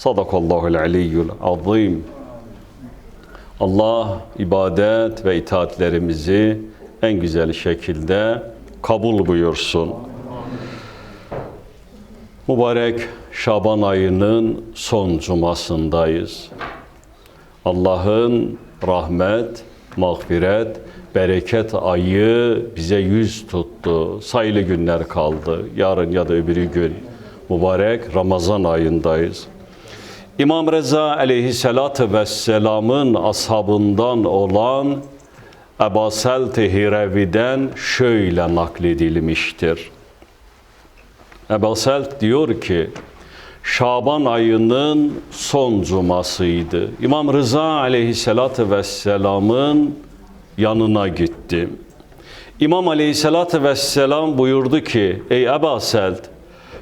Sadakallahul aliyyul azim. Allah ibadet ve itaatlerimizi en güzel şekilde kabul buyursun. Mübarek Şaban ayının son cumasındayız. Allah'ın rahmet, mağfiret, bereket ayı bize yüz tuttu. Sayılı günler kaldı. Yarın ya da öbürü gün mübarek Ramazan ayındayız. İmam Reza aleyhissalatü vesselamın ashabından olan Ebasel-i Hirevi'den şöyle nakledilmiştir. Ebaselt diyor ki, Şaban ayının son cumasıydı. İmam Rıza aleyhissalatü vesselamın yanına gittim. İmam aleyhissalatü vesselam buyurdu ki, ey Ebu Selt,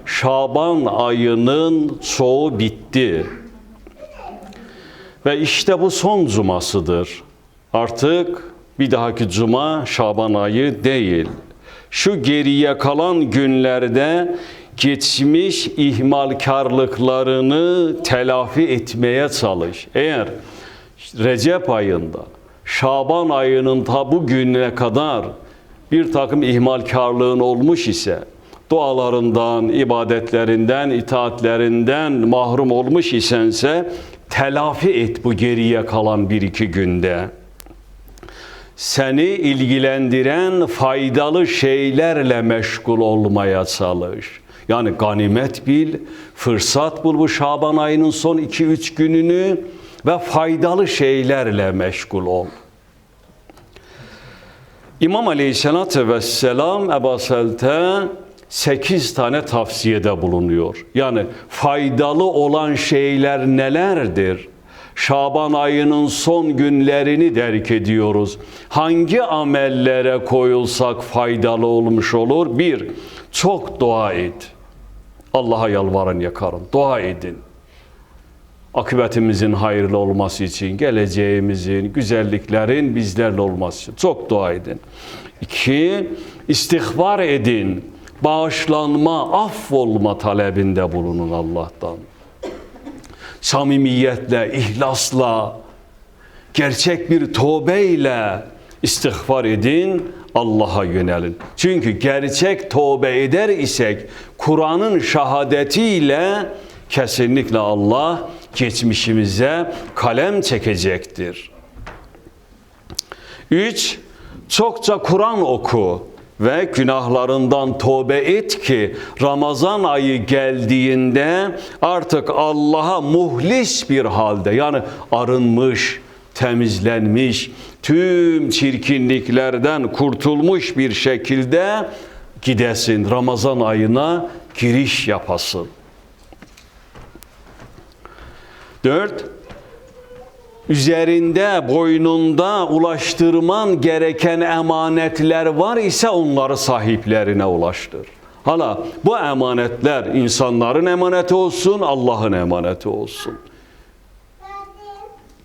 Şaban ayının çoğu bitti. Ve işte bu son cumasıdır. Artık bir dahaki cuma Şaban ayı değil. Şu geriye kalan günlerde geçmiş ihmalkarlıklarını telafi etmeye çalış. Eğer Recep ayında Şaban ayının ta bu gününe kadar bir takım ihmalkarlığın olmuş ise, dualarından, ibadetlerinden, itaatlerinden mahrum olmuş isense, telafi et bu geriye kalan bir iki günde. Seni ilgilendiren faydalı şeylerle meşgul olmaya çalış. Yani ganimet bil, fırsat bul bu Şaban ayının son iki üç gününü ve faydalı şeylerle meşgul ol. İmam Aleyhisselatü Vesselam Ebu Selt'e sekiz tane tavsiyede bulunuyor. Yani faydalı olan şeyler nelerdir? Şaban ayının son günlerini derk ediyoruz. Hangi amellere koyulsak faydalı olmuş olur? Bir, çok dua et. Allah'a yalvarın yakarın. Dua edin akıbetimizin hayırlı olması için, geleceğimizin, güzelliklerin bizlerle olması için çok dua edin. İki, istihbar edin. Bağışlanma, affolma talebinde bulunun Allah'tan. Samimiyetle, ihlasla, gerçek bir tövbeyle istihbar edin, Allah'a yönelin. Çünkü gerçek tövbe eder isek Kur'an'ın şahadetiyle kesinlikle Allah geçmişimize kalem çekecektir. Üç, çokça Kur'an oku ve günahlarından tövbe et ki Ramazan ayı geldiğinde artık Allah'a muhlis bir halde yani arınmış, temizlenmiş, tüm çirkinliklerden kurtulmuş bir şekilde gidesin Ramazan ayına giriş yapasın. Dört, üzerinde, boynunda ulaştırman gereken emanetler var ise onları sahiplerine ulaştır. Hala bu emanetler insanların emaneti olsun, Allah'ın emaneti olsun.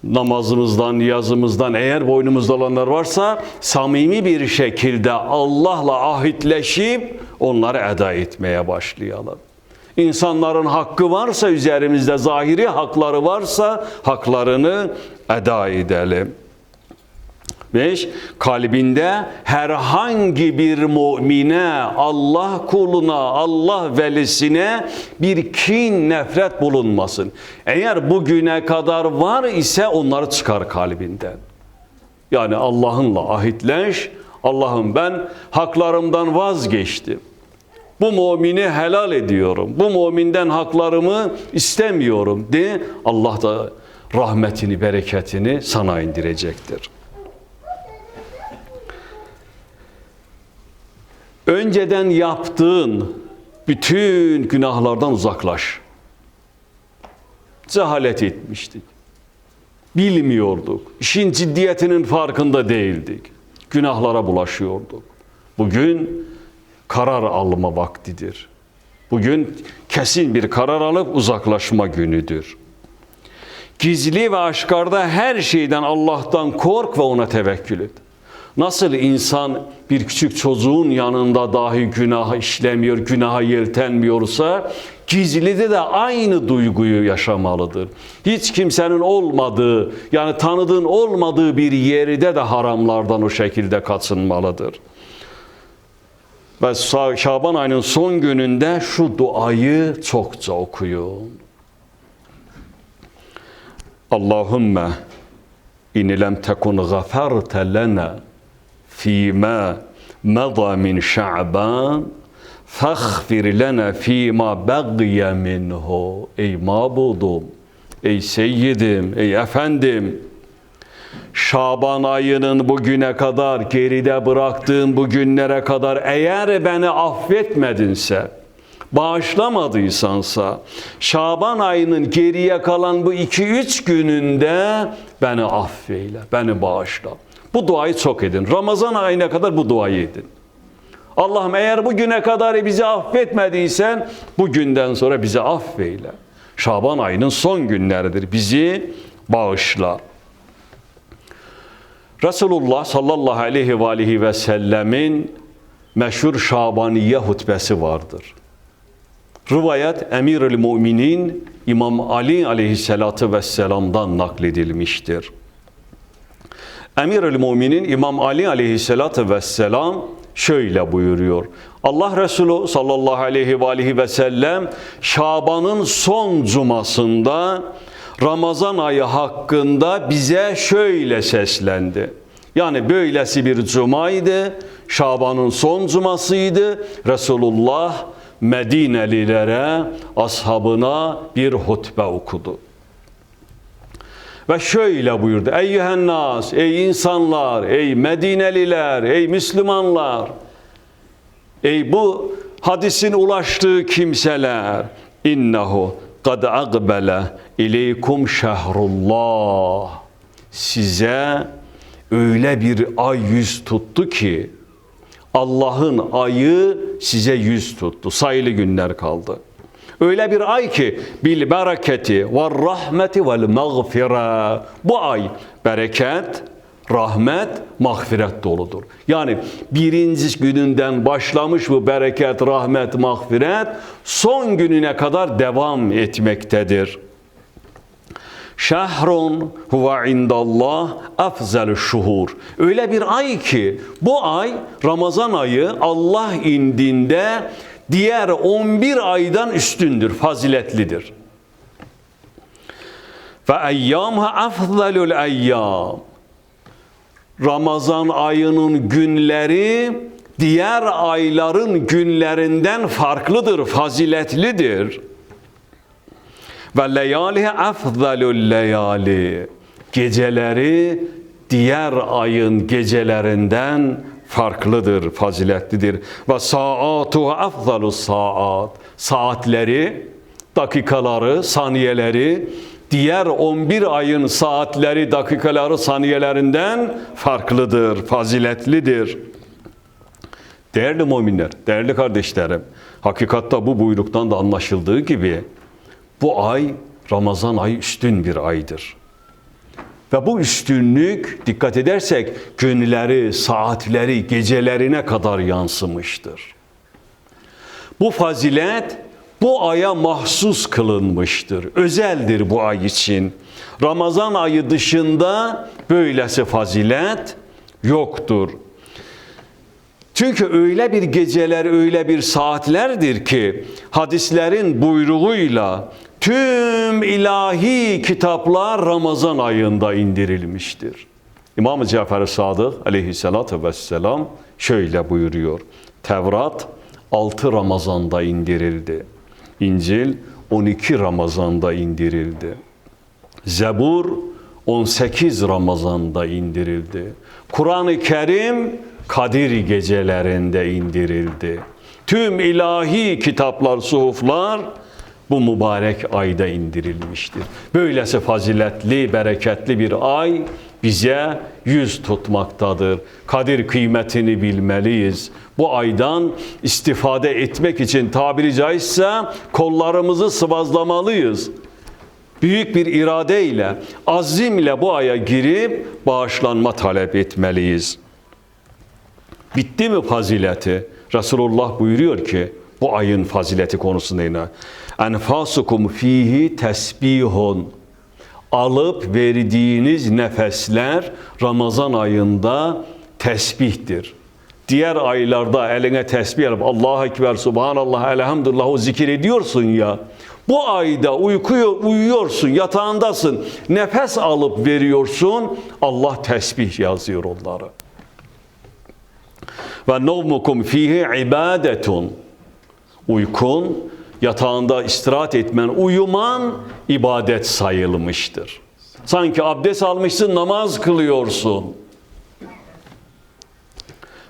Namazımızdan, niyazımızdan eğer boynumuzda olanlar varsa samimi bir şekilde Allah'la ahitleşip onları eda etmeye başlayalım. İnsanların hakkı varsa üzerimizde zahiri hakları varsa haklarını eda edelim. Beş, kalbinde herhangi bir mümine, Allah kuluna, Allah velisine bir kin, nefret bulunmasın. Eğer bugüne kadar var ise onları çıkar kalbinden. Yani Allah'ınla ahitleş, Allah'ım ben haklarımdan vazgeçtim. Bu mümini helal ediyorum. Bu müminden haklarımı istemiyorum de Allah da rahmetini, bereketini sana indirecektir. Önceden yaptığın bütün günahlardan uzaklaş. Cehalet etmiştik. Bilmiyorduk. İşin ciddiyetinin farkında değildik. Günahlara bulaşıyorduk. Bugün karar alma vaktidir. Bugün kesin bir karar alıp uzaklaşma günüdür. Gizli ve aşkarda her şeyden Allah'tan kork ve ona tevekkül et. Nasıl insan bir küçük çocuğun yanında dahi günah işlemiyor, günaha yeltenmiyorsa gizlide de aynı duyguyu yaşamalıdır. Hiç kimsenin olmadığı yani tanıdığın olmadığı bir yerde de haramlardan o şekilde kaçınmalıdır. Ve Şaban ayının son gününde şu duayı çokça okuyun. Allahümme in lem tekun gaferte lena fîmâ meda min şa'ban faghfir lena fîmâ begiye minhu. Ey mabudum, ey seyyidim, ey efendim, Şaban ayının bugüne kadar geride bıraktığın bu günlere kadar eğer beni affetmedinse, bağışlamadıysansa, Şaban ayının geriye kalan bu iki üç gününde beni affeyle, beni bağışla. Bu duayı çok edin. Ramazan ayına kadar bu duayı edin. Allah'ım eğer bugüne kadar bizi affetmediysen, bugünden sonra bizi affeyle. Şaban ayının son günleridir. Bizi bağışla. Resulullah sallallahu aleyhi ve aleyhi ve sellemin meşhur Şabaniye hutbesi vardır. Rivayet Emirül Müminin İmam Ali aleyhissalatu vesselam'dan nakledilmiştir. Emirül Müminin İmam Ali aleyhissalatu vesselam şöyle buyuruyor. Allah Resulü sallallahu aleyhi ve aleyhi ve sellem Şaban'ın son cumasında Ramazan ayı hakkında bize şöyle seslendi. Yani böylesi bir cumaydı. Şaban'ın son cumasıydı. Resulullah Medinelilere, ashabına bir hutbe okudu. Ve şöyle buyurdu. Eyyühen nas, ey insanlar, ey Medineliler, ey Müslümanlar. Ey bu hadisin ulaştığı kimseler. İnnehu kad agbele ileykum şehrullah. Size öyle bir ay yüz tuttu ki Allah'ın ayı size yüz tuttu. Sayılı günler kaldı. Öyle bir ay ki bil bereketi ve rahmeti vel mağfire. Bu ay bereket, rahmet, mağfiret doludur. Yani birinci gününden başlamış bu bereket, rahmet, mağfiret son gününe kadar devam etmektedir. Şehrun huve indallah afzel şuhur. Öyle bir ay ki bu ay Ramazan ayı Allah indinde diğer 11 aydan üstündür, faziletlidir. Ve eyyamha afzalul eyyam. Ramazan ayının günleri diğer ayların günlerinden farklıdır, faziletlidir. Ve leyalihe afzalul leyali. Geceleri diğer ayın gecelerinden farklıdır, faziletlidir. Ve saatu afzalus saat. Saatleri, dakikaları, saniyeleri diğer 11 ayın saatleri, dakikaları, saniyelerinden farklıdır, faziletlidir. Değerli müminler, değerli kardeşlerim, hakikatta bu buyruktan da anlaşıldığı gibi bu ay Ramazan ayı üstün bir aydır. Ve bu üstünlük dikkat edersek günleri, saatleri, gecelerine kadar yansımıştır. Bu fazilet bu aya mahsus kılınmıştır. Özeldir bu ay için. Ramazan ayı dışında böylesi fazilet yoktur. Çünkü öyle bir geceler, öyle bir saatlerdir ki hadislerin buyruğuyla tüm ilahi kitaplar Ramazan ayında indirilmiştir. İmam-ı Cafer-i Sadık aleyhissalatü vesselam şöyle buyuruyor. Tevrat 6 Ramazan'da indirildi. İncil 12 Ramazan'da indirildi. Zebur 18 Ramazan'da indirildi. Kur'an-ı Kerim Kadir gecelerinde indirildi. Tüm ilahi kitaplar, suhuflar bu mübarek ayda indirilmiştir. Böylesi faziletli, bereketli bir ay bize yüz tutmaktadır. Kadir kıymetini bilmeliyiz. Bu aydan istifade etmek için tabiri caizse kollarımızı sıvazlamalıyız büyük bir iradeyle, azimle bu aya girip bağışlanma talep etmeliyiz. Bitti mi fazileti? Resulullah buyuruyor ki bu ayın fazileti konusunda yine enfasukum fihi tesbihun alıp verdiğiniz nefesler Ramazan ayında tesbihtir. Diğer aylarda eline tesbih alıp Allahu Ekber, Subhanallah, Elhamdülillah o zikir ediyorsun ya. Bu ayda uykuyor, uyuyorsun, yatağındasın, nefes alıp veriyorsun, Allah tesbih yazıyor onları. Ve nevmukum fihi ibadetun. Uykun, yatağında istirahat etmen, uyuman ibadet sayılmıştır. Sanki abdest almışsın, namaz kılıyorsun.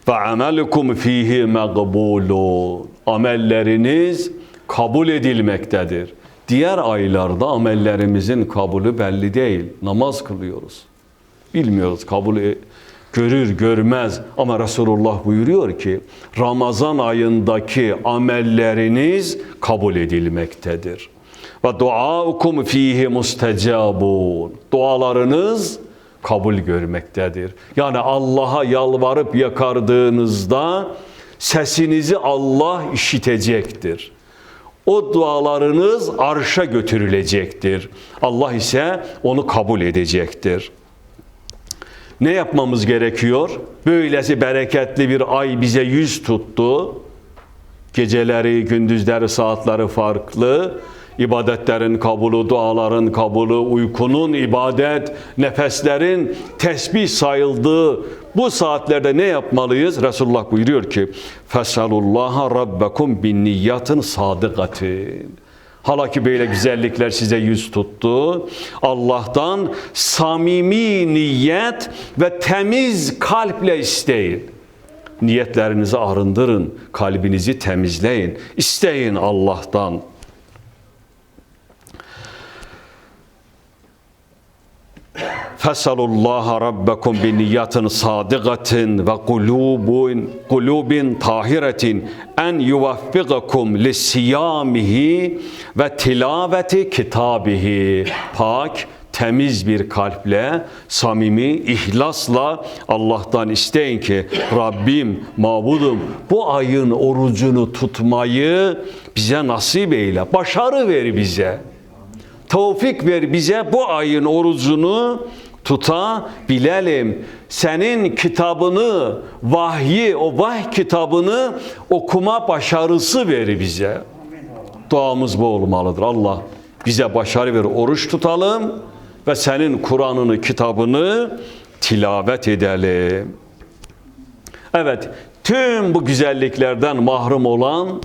Ve amelukum fihi meqbulun. Amelleriniz kabul edilmektedir. Diğer aylarda amellerimizin kabulü belli değil. Namaz kılıyoruz. Bilmiyoruz kabul e- görür görmez ama Resulullah buyuruyor ki Ramazan ayındaki amelleriniz kabul edilmektedir. Ve duaukum fihi mustecabun. Dualarınız kabul görmektedir. Yani Allah'a yalvarıp yakardığınızda sesinizi Allah işitecektir. O dualarınız arşa götürülecektir. Allah ise onu kabul edecektir. Ne yapmamız gerekiyor? Böylesi bereketli bir ay bize yüz tuttu. Geceleri, gündüzleri, saatleri farklı. İbadetlerin kabulü, duaların kabulü, uykunun ibadet, nefeslerin tesbih sayıldığı bu saatlerde ne yapmalıyız? Resulullah buyuruyor ki: "Fesalullaha rabbakum bin niyyatin sadıkatin." Hala ki böyle güzellikler size yüz tuttu. Allah'tan samimi niyet ve temiz kalple isteyin. Niyetlerinizi arındırın, kalbinizi temizleyin. İsteyin Allah'tan. Fesalullaha rabbakum bi niyatin sadiqatin ve kulubun kulubin tahiretin en yuvaffigakum lisiyamihi ve tilaveti kitabihi. Pak, temiz bir kalple, samimi, ihlasla Allah'tan isteyin ki Rabbim, mabudum bu ayın orucunu tutmayı bize nasip eyle. Başarı ver bize. Tevfik ver bize bu ayın orucunu tutabilelim. Senin kitabını, vahyi, o vahy kitabını okuma başarısı ver bize. Duamız bu olmalıdır. Allah bize başarı ver, oruç tutalım ve senin Kur'an'ını, kitabını tilavet edelim. Evet, tüm bu güzelliklerden mahrum olan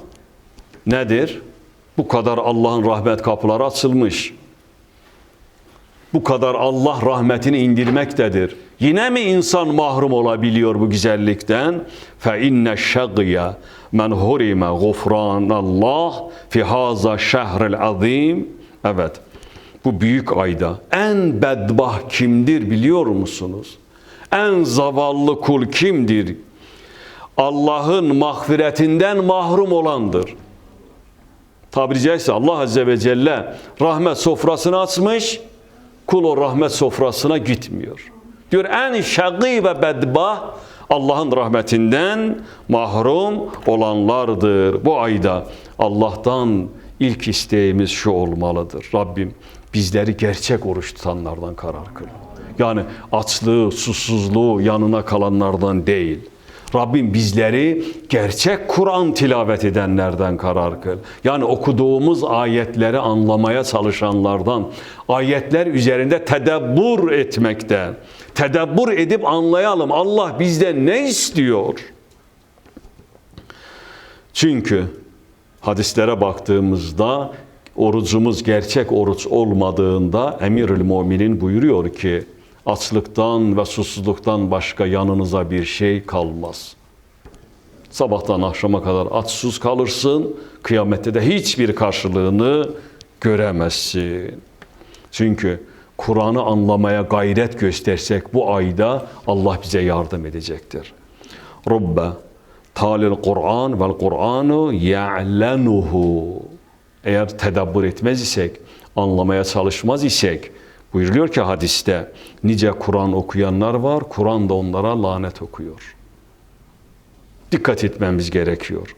nedir? Bu kadar Allah'ın rahmet kapıları açılmış. Bu kadar Allah rahmetini indirmektedir. Yine mi insan mahrum olabiliyor bu güzellikten? Fe inne şagiye men hurime gufranallah fi haza şehril azim. Evet. Bu büyük ayda en bedbah kimdir biliyor musunuz? En zavallı kul kimdir? Allah'ın mağfiretinden mahrum olandır tabiri caizse Allah Azze ve Celle rahmet sofrasını açmış, kul o rahmet sofrasına gitmiyor. Diyor en şakî ve bedbah Allah'ın rahmetinden mahrum olanlardır. Bu ayda Allah'tan ilk isteğimiz şu olmalıdır. Rabbim bizleri gerçek oruç tutanlardan karar kıl. Yani açlığı, susuzluğu yanına kalanlardan değil. Rabbim bizleri gerçek Kur'an tilavet edenlerden karar kıl. Yani okuduğumuz ayetleri anlamaya çalışanlardan, ayetler üzerinde tedebbür etmekten, tedebbür edip anlayalım Allah bizden ne istiyor? Çünkü hadislere baktığımızda orucumuz gerçek oruç olmadığında Emirül Müminin buyuruyor ki açlıktan ve susuzluktan başka yanınıza bir şey kalmaz. Sabahtan akşama kadar açsız kalırsın, kıyamette de hiçbir karşılığını göremezsin. Çünkü Kur'an'ı anlamaya gayret göstersek bu ayda Allah bize yardım edecektir. Rabbe talil Kur'an vel Kur'anu ya'lenuhu. Eğer tedabbür etmez isek, anlamaya çalışmaz isek, buyuruluyor ki hadiste, nice Kur'an okuyanlar var, Kur'an da onlara lanet okuyor. Dikkat etmemiz gerekiyor.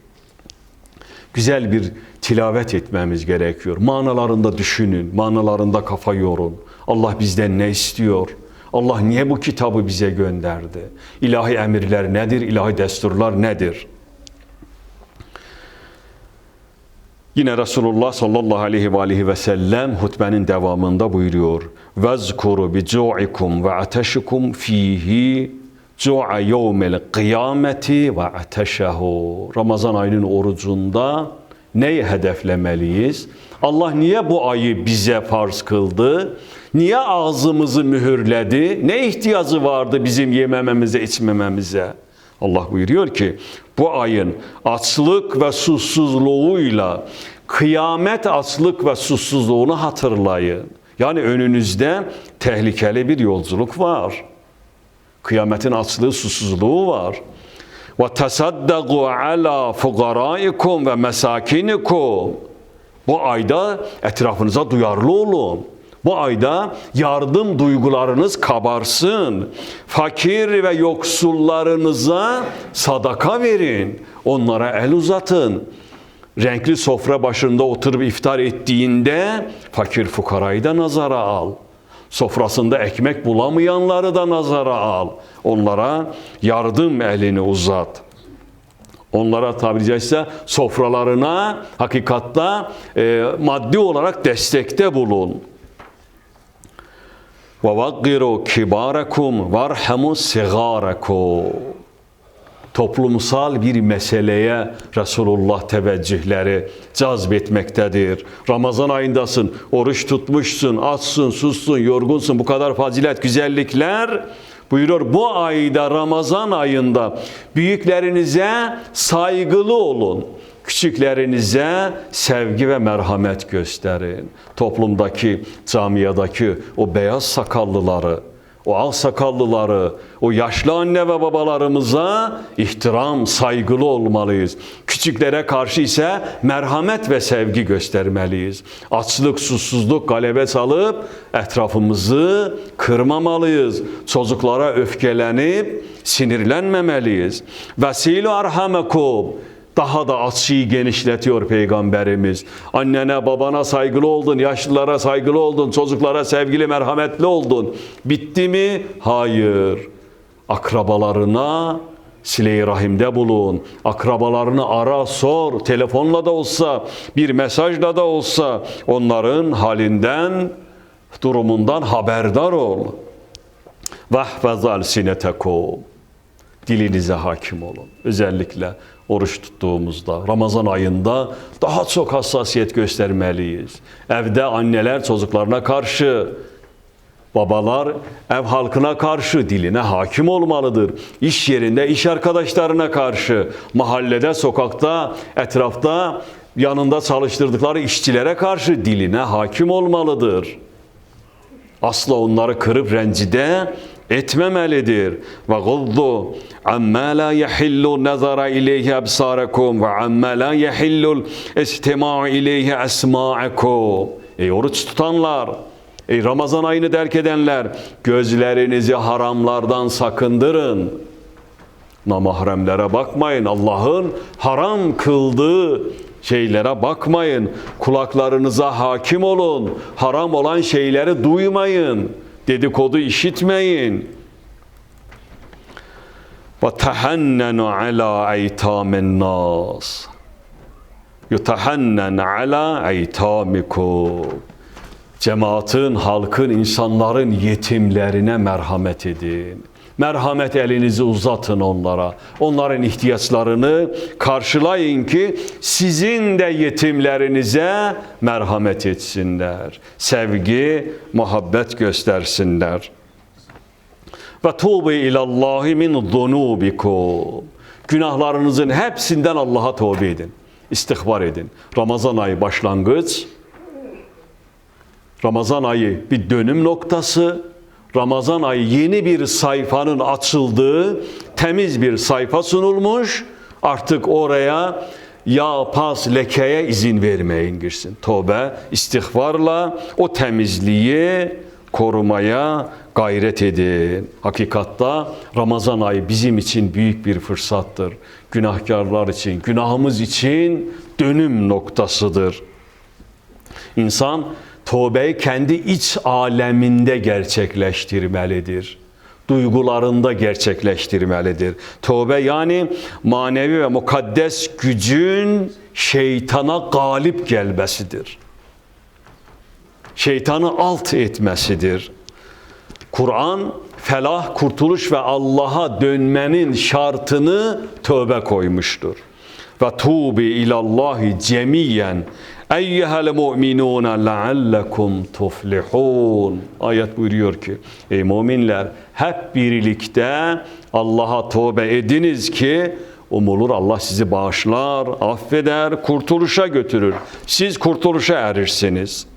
Güzel bir tilavet etmemiz gerekiyor. Manalarında düşünün, manalarında kafa yorun. Allah bizden ne istiyor? Allah niye bu kitabı bize gönderdi? İlahi emirler nedir? İlahi desturlar nedir? Yine Resulullah sallallahu aleyhi ve aleyhi ve sellem hutbenin devamında buyuruyor. Vezkuru cu'ikum ve ateşikum fihi cu'a yevmel kıyameti ve ateşehu. Ramazan ayının orucunda neyi hedeflemeliyiz? Allah niye bu ayı bize farz kıldı? Niye ağzımızı mühürledi? Ne ihtiyacı vardı bizim yemememize, içmememize? Allah buyuruyor ki bu ayın açlık ve susuzluğuyla kıyamet açlık ve susuzluğunu hatırlayın. Yani önünüzde tehlikeli bir yolculuk var. Kıyametin açlığı, susuzluğu var. Ve tasaddaku ala fugaraikum ve mesakinikum. Bu ayda etrafınıza duyarlı olun. Bu ayda yardım duygularınız kabarsın. Fakir ve yoksullarınıza sadaka verin. Onlara el uzatın Renkli sofra başında oturup iftar ettiğinde fakir fukarayı da nazara al. Sofrasında ekmek bulamayanları da nazara al. Onlara yardım elini uzat. Onlara tabiri caizse sofralarına hakikatta e, maddi olarak destekte bulun. وَوَقِّرُوا كِبَارَكُمْ وَارْحَمُوا صِغَارَكُمْ Toplumsal bir meseleye Resulullah teveccühleri cazbetmektedir. Ramazan ayındasın, oruç tutmuşsun, açsın, sussun, yorgunsun, bu kadar fazilet, güzellikler buyuruyor. Bu ayda Ramazan ayında büyüklerinize saygılı olun. Küçüklerinize sevgi ve merhamet gösterin. Toplumdaki, camiyadaki o beyaz sakallıları, o al sakallıları, o yaşlı anne ve babalarımıza ihtiram, saygılı olmalıyız. Küçüklere karşı ise merhamet ve sevgi göstermeliyiz. Açlık, susuzluk galebe salıp etrafımızı kırmamalıyız. Çocuklara öfkelenip sinirlenmemeliyiz. Vesilu arhamekum daha da açıyı genişletiyor Peygamberimiz. Annene babana saygılı oldun, yaşlılara saygılı oldun, çocuklara sevgili merhametli oldun. Bitti mi? Hayır. Akrabalarına sile-i rahimde bulun. Akrabalarını ara, sor. Telefonla da olsa, bir mesajla da olsa onların halinden, durumundan haberdar ol. Vahfaz alsinetekum dilinize hakim olun. Özellikle oruç tuttuğumuzda, Ramazan ayında daha çok hassasiyet göstermeliyiz. Evde anneler çocuklarına karşı, babalar ev halkına karşı diline hakim olmalıdır. İş yerinde iş arkadaşlarına karşı, mahallede, sokakta, etrafta yanında çalıştırdıkları işçilere karşı diline hakim olmalıdır. Asla onları kırıp rencide etmemelidir. Ve guddu amma la yahillu nazara ileyhi absarakum ve amma la yahillu istima'u ileyhi esma'akum. Ey oruç tutanlar, ey Ramazan ayını derk edenler, gözlerinizi haramlardan sakındırın. Namahremlere bakmayın. Allah'ın haram kıldığı şeylere bakmayın. Kulaklarınıza hakim olun. Haram olan şeyleri duymayın. Dedikodu işitmeyin. Ve tehennenu ala eytamin nas. Yutehennen ala eytamikum. Cemaatin, halkın, insanların yetimlerine merhamet edin. Merhamet elinizi uzatın onlara. Onların ihtiyaçlarını karşılayın ki sizin de yetimlerinize merhamet etsinler. Sevgi, muhabbet göstersinler. Ve tuğbu ilallahi min zunubikum. Günahlarınızın hepsinden Allah'a tövbe edin. İstihbar edin. Ramazan ayı başlangıç. Ramazan ayı bir dönüm noktası. Ramazan ayı yeni bir sayfanın açıldığı temiz bir sayfa sunulmuş. Artık oraya yağ, pas, lekeye izin vermeyin girsin. Tövbe, istihbarla o temizliği korumaya gayret edin. Hakikatta Ramazan ayı bizim için büyük bir fırsattır. Günahkarlar için, günahımız için dönüm noktasıdır. İnsan tövbeyi kendi iç aleminde gerçekleştirmelidir. Duygularında gerçekleştirmelidir. Tövbe yani manevi ve mukaddes gücün şeytana galip gelmesidir. Şeytanı alt etmesidir. Kur'an felah, kurtuluş ve Allah'a dönmenin şartını tövbe koymuştur. Ve tubi ilallahi cemiyen eyyehel mu'minun leallekum tuflihun. Ayet buyuruyor ki ey müminler hep birlikte Allah'a tövbe ediniz ki umulur Allah sizi bağışlar, affeder, kurtuluşa götürür. Siz kurtuluşa erirsiniz.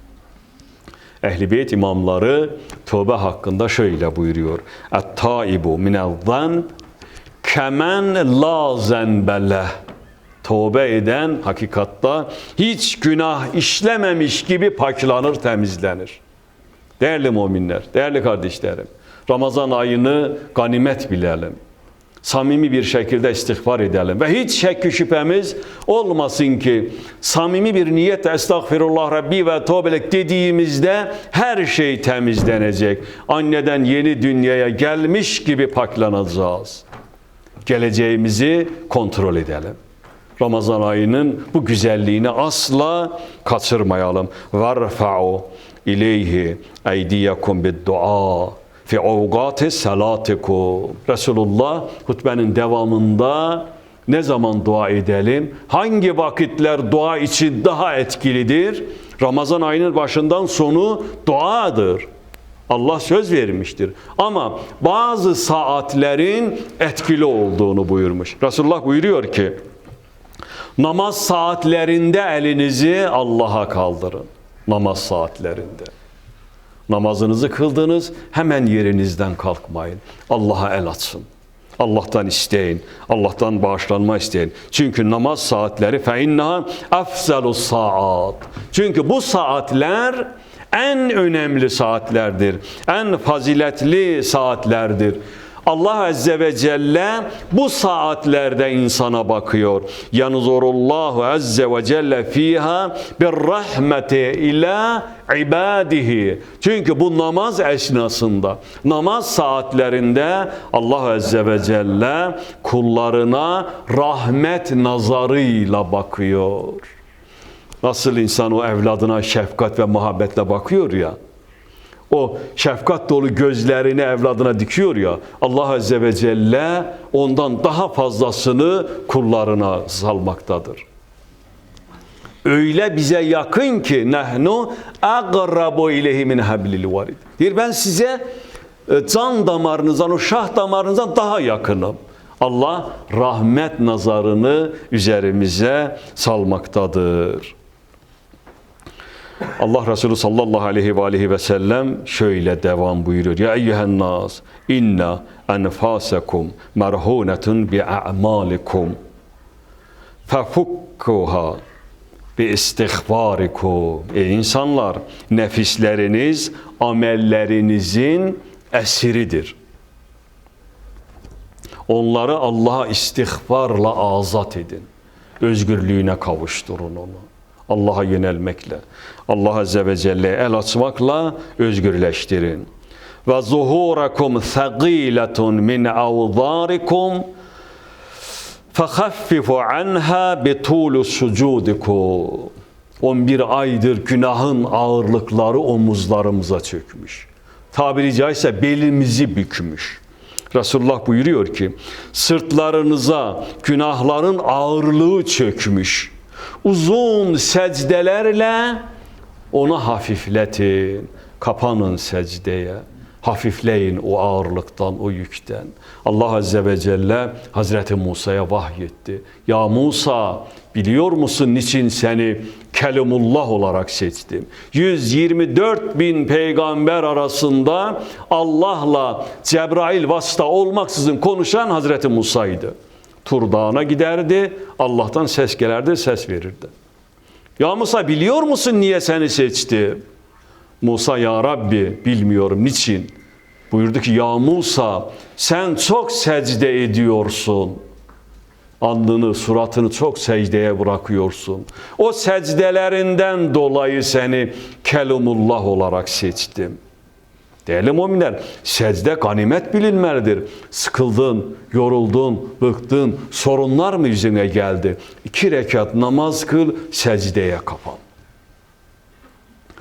Ehl-i Beyt imamları tövbe hakkında şöyle buyuruyor. Et-taibu minel-zan kemen la zenbeleh. Tövbe eden hakikatta hiç günah işlememiş gibi paklanır, temizlenir. Değerli müminler, değerli kardeşlerim, Ramazan ayını ganimet bilelim. Samimi bir şekilde istiğfar edelim. Ve hiç şekki şüphemiz olmasın ki samimi bir niyet estağfirullah Rabbi ve tövbelik dediğimizde her şey temizlenecek. Anneden yeni dünyaya gelmiş gibi paklanacağız. Geleceğimizi kontrol edelim. Ramazan ayının bu güzelliğini asla kaçırmayalım. Varfa'u ileyhi eydiyakum bid dua fi avgati salatikum. Resulullah hutbenin devamında ne zaman dua edelim? Hangi vakitler dua için daha etkilidir? Ramazan ayının başından sonu duadır. Allah söz vermiştir. Ama bazı saatlerin etkili olduğunu buyurmuş. Resulullah buyuruyor ki, Namaz saatlerinde elinizi Allah'a kaldırın. Namaz saatlerinde. Namazınızı kıldınız hemen yerinizden kalkmayın. Allah'a el atsın. Allah'tan isteyin. Allah'tan bağışlanma isteyin. Çünkü namaz saatleri fe innaha afzalus saat. Çünkü bu saatler en önemli saatlerdir. En faziletli saatlerdir. Allah Azze ve Celle bu saatlerde insana bakıyor. Yanzurullahu Azze ve Celle fiha bir rahmeti ila ibadihi. Çünkü bu namaz esnasında, namaz saatlerinde Allah Azze ve Celle kullarına rahmet nazarıyla bakıyor. Nasıl insan o evladına şefkat ve muhabbetle bakıyor ya, o şefkat dolu gözlerini evladına dikiyor ya Allah Azze ve Celle ondan daha fazlasını kullarına salmaktadır. Öyle bize yakın ki nehnu agrabu ileyhi min hablil varid. Diyor ben size e, can damarınızdan, o şah damarınızdan daha yakınım. Allah rahmet nazarını üzerimize salmaktadır. Allah Resulü sallallahu aleyhi ve aleyhi ve sellem şöyle devam buyuruyor. Ya eyyühen nas inna enfasekum merhunetun bi a'malikum fefukkuha bi istihbarikum. Ey insanlar nefisleriniz amellerinizin esiridir. Onları Allah'a istihbarla azat edin. Özgürlüğüne kavuşturun onu. Allah'a yönelmekle, Allah Azze ve Celle el açmakla özgürleştirin. ve zuhurakum thaqilatun min awzarikum فَخَفِّفُ عَنْهَا بِطُولُ سُجُودِكُمْ 11 aydır günahın ağırlıkları omuzlarımıza çökmüş. Tabiri caizse belimizi bükmüş. Resulullah buyuruyor ki, sırtlarınıza günahların ağırlığı çökmüş. Uzun secdelerle onu hafifletin. Kapanın secdeye. Hafifleyin o ağırlıktan, o yükten. Allah Azze ve Celle Hazreti Musa'ya vahyetti. Ya Musa biliyor musun niçin seni Kelimullah olarak seçtim? 124 bin peygamber arasında Allah'la Cebrail vasıta olmaksızın konuşan Hazreti Musa'ydı. Tur Dağı'na giderdi, Allah'tan ses gelerdi, ses verirdi. Ya Musa biliyor musun niye seni seçti? Musa ya Rabbi bilmiyorum niçin. Buyurdu ki ya Musa sen çok secde ediyorsun. Alnını, suratını çok secdeye bırakıyorsun. O secdelerinden dolayı seni Kelimullah olarak seçtim. Değerli müminler, secde ganimet bilinmelidir. Sıkıldın, yoruldun, bıktın, sorunlar mı yüzüne geldi? İki rekat namaz kıl, secdeye kapan.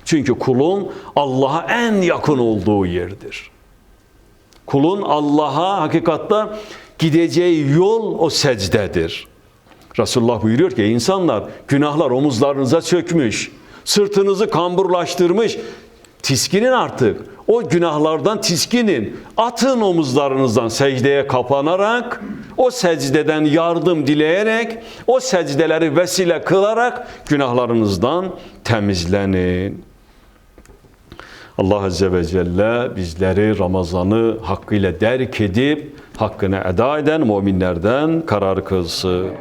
Çünkü kulun Allah'a en yakın olduğu yerdir. Kulun Allah'a hakikatta gideceği yol o secdedir. Resulullah buyuruyor ki insanlar günahlar omuzlarınıza çökmüş, sırtınızı kamburlaştırmış. Tiskinin artık. O günahlardan tiskinin. Atın omuzlarınızdan secdeye kapanarak, o secdeden yardım dileyerek, o secdeleri vesile kılarak günahlarınızdan temizlenin. Allah Azze ve Celle bizleri Ramazan'ı hakkıyla derk edip hakkını eda eden müminlerden karar kılsın.